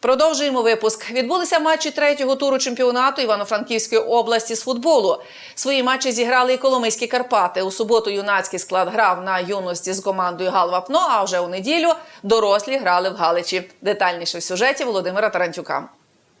Продовжуємо випуск. Відбулися матчі третього туру чемпіонату Івано-Франківської області з футболу. Свої матчі зіграли і Коломийські Карпати. У суботу юнацький склад грав на юності з командою Галвапно. А вже у неділю дорослі грали в Галичі. Детальніше в сюжеті Володимира Тарантюка.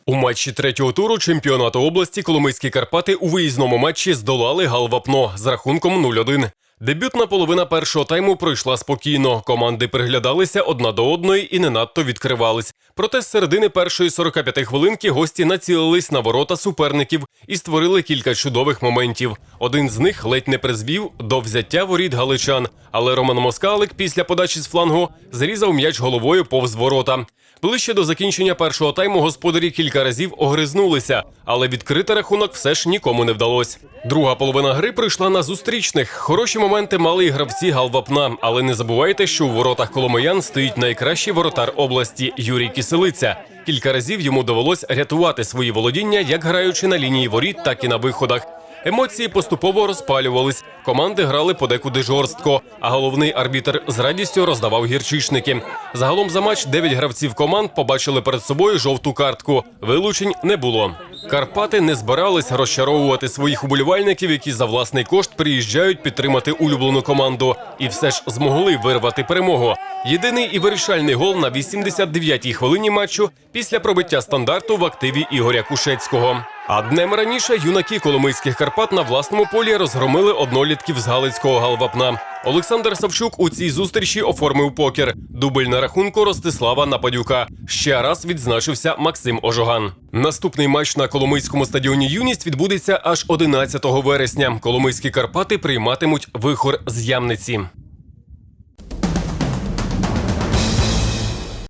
У матчі третього туру чемпіонату області Коломийські Карпати у виїзному матчі здолали Галвапно з рахунком 0-1. Дебютна половина першого тайму пройшла спокійно. Команди приглядалися одна до одної і не надто відкривались. Проте з середини першої 45 хвилинки гості націлились на ворота суперників і створили кілька чудових моментів. Один з них ледь не призвів до взяття воріт галичан, але Роман Москалик після подачі з флангу зрізав м'яч головою повз ворота. Ближче до закінчення першого тайму господарі кілька разів огризнулися, але відкрити рахунок все ж нікому не вдалося. Друга половина гри прийшла на зустрічних. Хороші моменти мали і гравці Галвапна, але не забувайте, що у воротах Коломиян стоїть найкращий воротар області Юрій Киселиця. Кілька разів йому довелось рятувати свої володіння, як граючи на лінії воріт, так і на виходах. Емоції поступово розпалювались. Команди грали подекуди жорстко, а головний арбітр з радістю роздавав гірчичники. Загалом за матч дев'ять гравців команд побачили перед собою жовту картку. Вилучень не було. Карпати не збирались розчаровувати своїх уболівальників, які за власний кошт приїжджають підтримати улюблену команду, і все ж змогли вирвати перемогу. Єдиний і вирішальний гол на 89-й хвилині матчу після пробиття стандарту в активі Ігоря Кушецького. А днем раніше юнаки Коломийських Карпат на власному полі розгромили однолітків з Галицького галвапна. Олександр Савчук у цій зустрічі оформив покер. Дубль на рахунку Ростислава Нападюка. Ще раз відзначився Максим Ожоган. Наступний матч на Коломийському стадіоні Юність відбудеться аж 11 вересня. Коломийські Карпати прийматимуть вихор з Ямниці.